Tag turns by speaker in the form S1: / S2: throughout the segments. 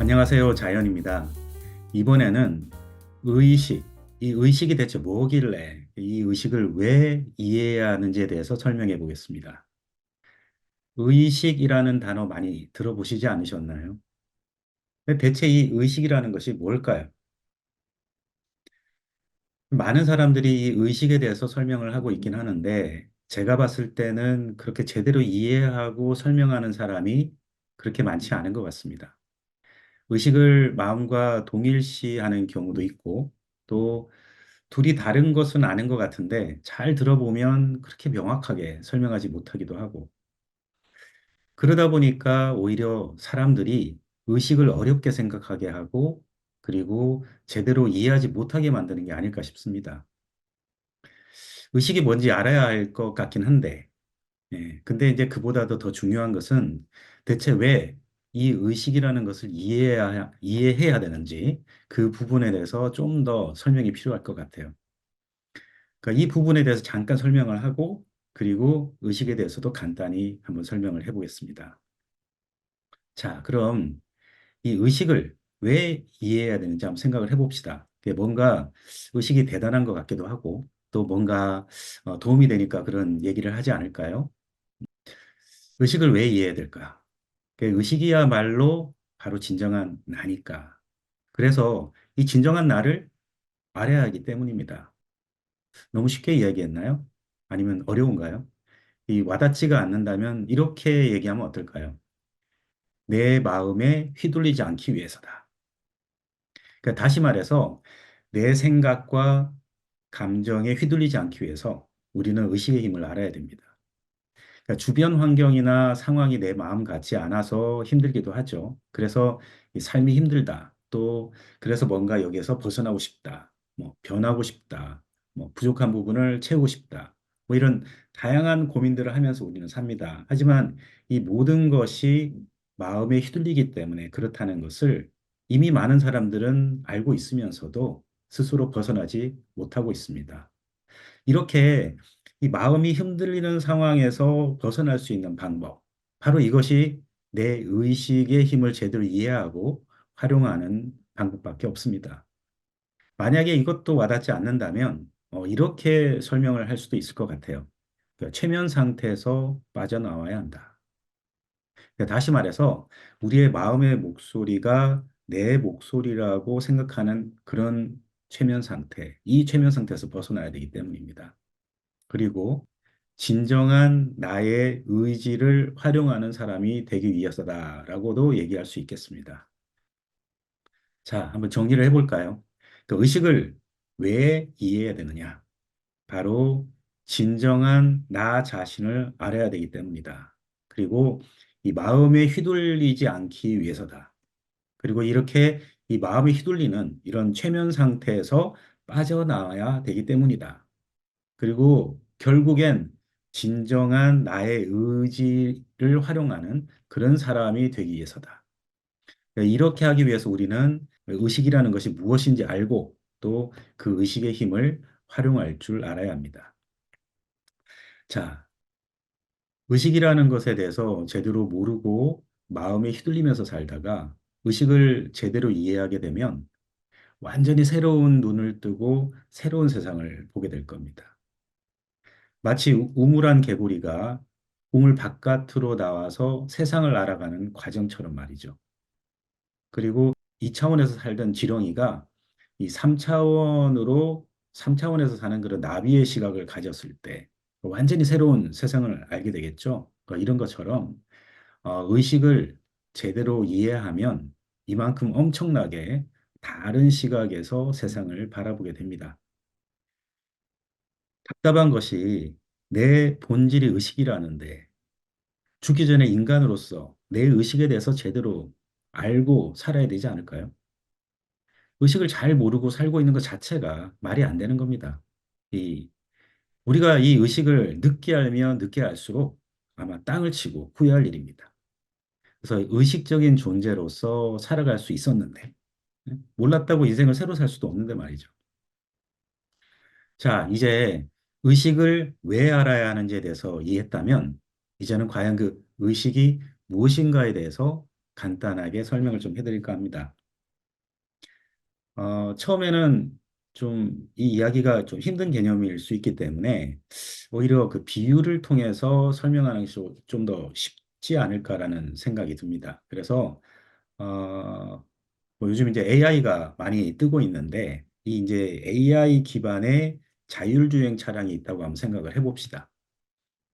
S1: 안녕하세요. 자연입니다. 이번에는 의식, 이 의식이 대체 뭐길래 이 의식을 왜 이해해야 하는지에 대해서 설명해 보겠습니다. 의식이라는 단어 많이 들어보시지 않으셨나요? 대체 이 의식이라는 것이 뭘까요? 많은 사람들이 이 의식에 대해서 설명을 하고 있긴 하는데 제가 봤을 때는 그렇게 제대로 이해하고 설명하는 사람이 그렇게 많지 않은 것 같습니다. 의식을 마음과 동일시하는 경우도 있고 또 둘이 다른 것은 아는 것 같은데 잘 들어보면 그렇게 명확하게 설명하지 못하기도 하고 그러다 보니까 오히려 사람들이 의식을 어렵게 생각하게 하고 그리고 제대로 이해하지 못하게 만드는 게 아닐까 싶습니다. 의식이 뭔지 알아야 할 것 같긴 한데 예, 근데 이제 그보다도 더 중요한 것은 대체 왜 이 의식이라는 것을 이해해야, 이해해야 되는지 그 부분에 대해서 좀 더 설명이 필요할 것 같아요. 그러니까 이 부분에 대해서 잠깐 설명을 하고 그리고 의식에 대해서도 간단히 한번 설명을 해보겠습니다. 자, 그럼 이 의식을 왜 이해해야 되는지 한번 생각을 해봅시다. 뭔가 의식이 대단한 것 같기도 하고 또 뭔가 어, 도움이 되니까 그런 얘기를 하지 않을까요? 의식을 왜 이해해야 될까? 그 의식이야말로 바로 진정한 나니까. 그래서 이 진정한 나를 알아야 하기 때문입니다. 너무 쉽게 이야기했나요? 아니면 어려운가요? 이 와닿지가 않는다면 이렇게 얘기하면 어떨까요? 내 마음에 휘둘리지 않기 위해서다. 그러니까 다시 말해서 내 생각과 감정에 휘둘리지 않기 위해서 우리는 의식의 힘을 알아야 됩니다. 그러니까 주변 환경이나 상황이 내 마음 같지 않아서 힘들기도 하죠. 그래서 이 삶이 힘들다. 또 그래서 뭔가 여기에서 벗어나고 싶다. 뭐 변하고 싶다. 뭐 부족한 부분을 채우고 싶다. 뭐 이런 다양한 고민들을 하면서 우리는 삽니다. 하지만 이 모든 것이 마음에 휘둘리기 때문에 그렇다는 것을 이미 많은 사람들은 알고 있으면서도 스스로 벗어나지 못하고 있습니다. 이렇게 이 마음이 흔들리는 상황에서 벗어날 수 있는 방법. 바로 이것이 내 의식의 힘을 제대로 이해하고 활용하는 방법밖에 없습니다. 만약에 이것도 와닿지 않는다면 어, 이렇게 설명을 할 수도 있을 것 같아요. 그러니까 최면 상태에서 빠져나와야 한다. 그러니까 다시 말해서 우리의 마음의 목소리가 내 목소리라고 생각하는 그런 최면 상태, 이 최면 상태에서 벗어나야 되기 때문입니다. 그리고 진정한 나의 의지를 활용하는 사람이 되기 위해서다라고도 얘기할 수 있겠습니다. 자, 한번 정리를 해볼까요? 그 의식을 왜 이해해야 되느냐? 바로 진정한 나 자신을 알아야 되기 때문이다. 그리고 이 마음에 휘둘리지 않기 위해서다. 그리고 이렇게 이 마음이 휘둘리는 이런 최면 상태에서 빠져나와야 되기 때문이다. 그리고 결국엔 진정한 나의 의지를 활용하는 그런 사람이 되기 위해서다. 이렇게 하기 위해서 우리는 의식이라는 것이 무엇인지 알고 또 그 의식의 힘을 활용할 줄 알아야 합니다. 자, 의식이라는 것에 대해서 제대로 모르고 마음에 휘둘리면서 살다가 의식을 제대로 이해하게 되면 완전히 새로운 눈을 뜨고 새로운 세상을 보게 될 겁니다. 마치 우물한 개구리가 우물 바깥으로 나와서 세상을 알아가는 과정처럼 말이죠. 그리고 2차원에서 살던 지렁이가 이 3차원으로 3차원에서 사는 그런 나비의 시각을 가졌을 때 완전히 새로운 세상을 알게 되겠죠. 그러니까 이런 것처럼 어, 의식을 제대로 이해하면 이만큼 엄청나게 다른 시각에서 세상을 바라보게 됩니다. 답답한 것이 내 본질이 의식이라는데 죽기 전에 인간으로서 내 의식에 대해서 제대로 알고 살아야 되지 않을까요? 의식을 잘 모르고 살고 있는 것 자체가 말이 안 되는 겁니다. 이, 우리가 이 의식을 늦게 알면 늦게 알수록 아마 땅을 치고 후회할 일입니다. 그래서 의식적인 존재로서 살아갈 수 있었는데, 몰랐다고 인생을 새로 살 수도 없는데 말이죠. 자, 이제 의식을 왜 알아야 하는지에 대해서 이해했다면, 이제는 과연 그 의식이 무엇인가에 대해서 간단하게 설명을 좀 해드릴까 합니다. 어, 처음에는 좀 이 이야기가 좀 힘든 개념일 수 있기 때문에 오히려 그 비유를 통해서 설명하는 것이 좀 더 쉽지 않을까라는 생각이 듭니다. 그래서 어, 뭐 요즘 이제 AI가 많이 뜨고 있는데 이 이제 AI 기반의 자율주행 차량이 있다고 한번 생각을 해봅시다.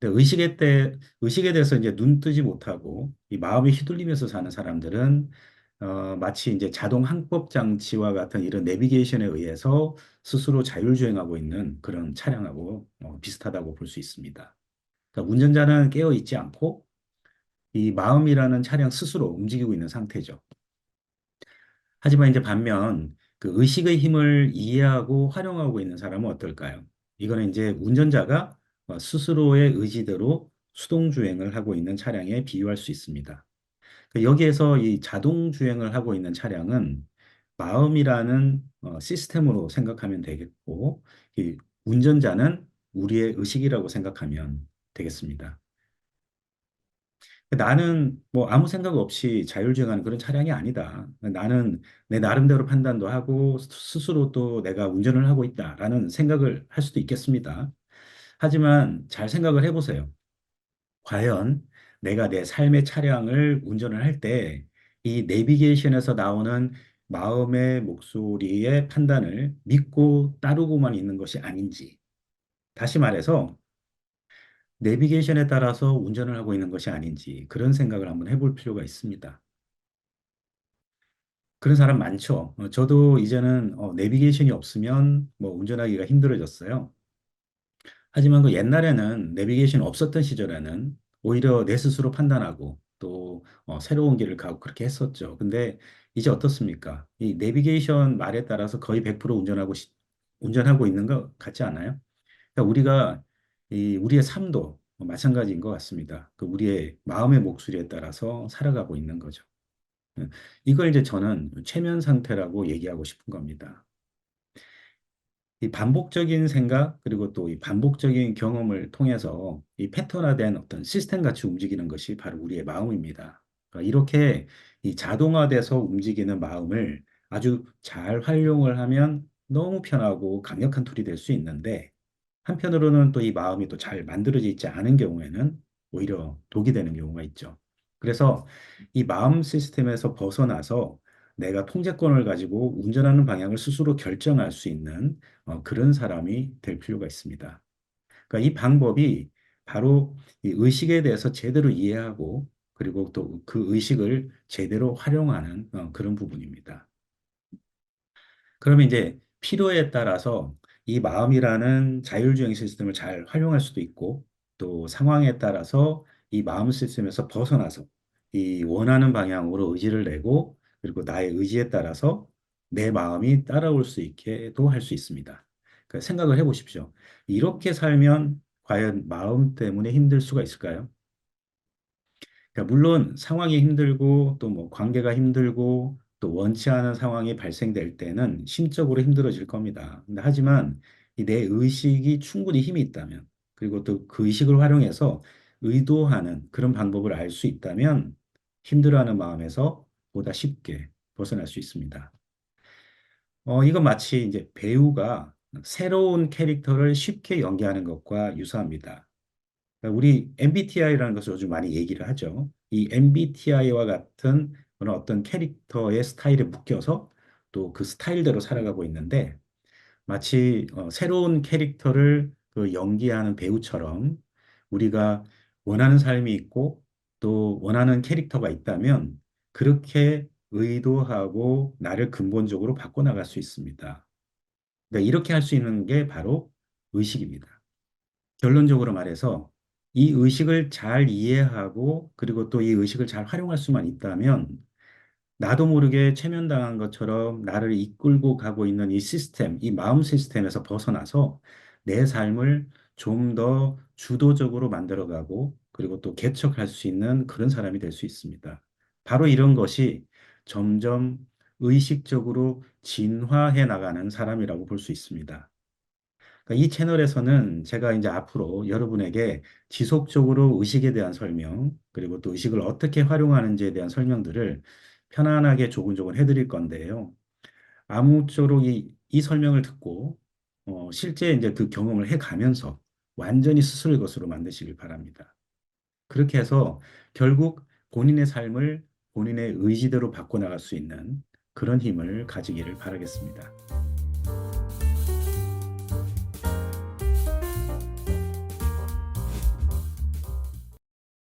S1: 근데 의식에 때 의식에 대해서 이제 눈 뜨지 못하고 이 마음이 휘둘리면서 사는 사람들은 어, 마치 이제 자동 항법 장치와 같은 이런 내비게이션에 의해서 스스로 자율주행하고 있는 그런 차량하고 어, 비슷하다고 볼 수 있습니다. 그러니까 운전자는 깨어 있지 않고 이 마음이라는 차량 스스로 움직이고 있는 상태죠. 하지만 이제 반면 그 의식의 힘을 이해하고 활용하고 있는 사람은 어떨까요? 이거는 이제 운전자가 어, 스스로의 의지대로 수동 주행을 하고 있는 차량에 비유할 수 있습니다. 그 여기에서 이 자동 주행을 하고 있는 차량은 마음이라는 어, 시스템으로 생각하면 되겠고, 이 운전자는 우리의 의식이라고 생각하면 되겠습니다. 나는 뭐 아무 생각 없이 자율주행하는 그런 차량이 아니다. 나는 내 나름대로 판단도 하고 스스로 또 내가 운전을 하고 있다라는 생각을 할 수도 있겠습니다. 하지만 잘 생각을 해보세요. 과연 내가 내 삶의 차량을 운전을 할 때 이 내비게이션에서 나오는 마음의 목소리의 판단을 믿고 따르고만 있는 것이 아닌지. 다시 말해서 내비게이션에 따라서 운전을 하고 있는 것이 아닌지 그런 생각을 한번 해볼 필요가 있습니다. 그런 사람 많죠. 어, 저도 이제는 어, 내비게이션이 없으면 뭐 운전하기가 힘들어졌어요. 하지만 그 옛날에는 내비게이션 없었던 시절에는 오히려 내 스스로 판단하고 또 어, 새로운 길을 가고 그렇게 했었죠. 근데 이제 어떻습니까? 이 내비게이션 말에 따라서 거의 100% 운전하고 시- 운전하고 있는 것 같지 않아요? 그러니까 우리가 이 우리의 삶도 마찬가지인 것 같습니다. 그 우리의 마음의 목소리에 따라서 살아가고 있는 거죠. 예. 이걸 이제 저는 최면 상태라고 얘기하고 싶은 겁니다. 이 반복적인 생각 그리고 또 이 반복적인 경험을 통해서 이 패턴화된 어떤 시스템 같이 움직이는 것이 바로 우리의 마음입니다. 그러니까 이렇게 이 자동화돼서 움직이는 마음을 아주 잘 활용을 하면 너무 편하고 강력한 툴이 될 수 있는데 한편으로는 또 이 마음이 또 잘 만들어져 있지 않은 경우에는 오히려 독이 되는 경우가 있죠. 그래서 이 마음 시스템에서 벗어나서 내가 통제권을 가지고 운전하는 방향을 스스로 결정할 수 있는 어, 그런 사람이 될 필요가 있습니다. 그러니까 이 방법이 바로 이 의식에 대해서 제대로 이해하고 그리고 또 그 의식을 제대로 활용하는 어, 그런 부분입니다. 그러면 이제 필요에 따라서 이 마음이라는 자율주행 시스템을 잘 활용할 수도 있고 또 상황에 따라서 이 마음 시스템에서 벗어나서 이 원하는 방향으로 의지를 내고 그리고 나의 의지에 따라서 내 마음이 따라올 수 있게도 할 수 있습니다. 그 생각을 해보십시오. 이렇게 살면 과연 마음 때문에 힘들 수가 있을까요? 그러니까 물론 상황이 힘들고 또 뭐 관계가 힘들고 또 원치 않은 상황이 발생될 때는 심적으로 힘들어질 겁니다. 하지만 이내 의식이 충분히 힘이 있다면 그리고 또 그 의식을 활용해서 의도하는 그런 방법을 알 수 있다면 힘들어하는 마음에서 보다 쉽게 벗어날 수 있습니다. 어, 이건 마치 이제 배우가 새로운 캐릭터를 쉽게 연기하는 것과 유사합니다. 그러니까 우리 MBTI라는 것을 요즘 많이 얘기를 하죠. 이 MBTI와 같은 그런 어떤 캐릭터의 스타일에 묶여서 또 그 스타일대로 살아가고 있는데 마치 어, 새로운 캐릭터를 그 연기하는 배우처럼 우리가 원하는 삶이 있고 또 원하는 캐릭터가 있다면 그렇게 의도하고 나를 근본적으로 바꿔나갈 수 있습니다. 그러니까 이렇게 할 수 있는 게 바로 의식입니다. 결론적으로 말해서 이 의식을 잘 이해하고 그리고 또 이 의식을 잘 활용할 수만 있다면 나도 모르게 최면당한 것처럼 나를 이끌고 가고 있는 이 시스템, 이 마음 시스템에서 벗어나서 내 삶을 좀 더 주도적으로 만들어가고 그리고 또 개척할 수 있는 그런 사람이 될 수 있습니다. 바로 이런 것이 점점 의식적으로 진화해 나가는 사람이라고 볼 수 있습니다. 그러니까 이 채널에서는 제가 이제 앞으로 여러분에게 지속적으로 의식에 대한 설명, 그리고 또 의식을 어떻게 활용하는지에 대한 설명들을 편안하게 조근조근 해드릴 건데요. 아무쪼록 이, 이 설명을 듣고, 어, 실제 이제 그 경험을 해가면서 완전히 스스로의 것으로 만드시길 바랍니다. 그렇게 해서 결국 본인의 삶을 본인의 의지대로 바꿔나갈 수 있는 그런 힘을 가지기를 바라겠습니다.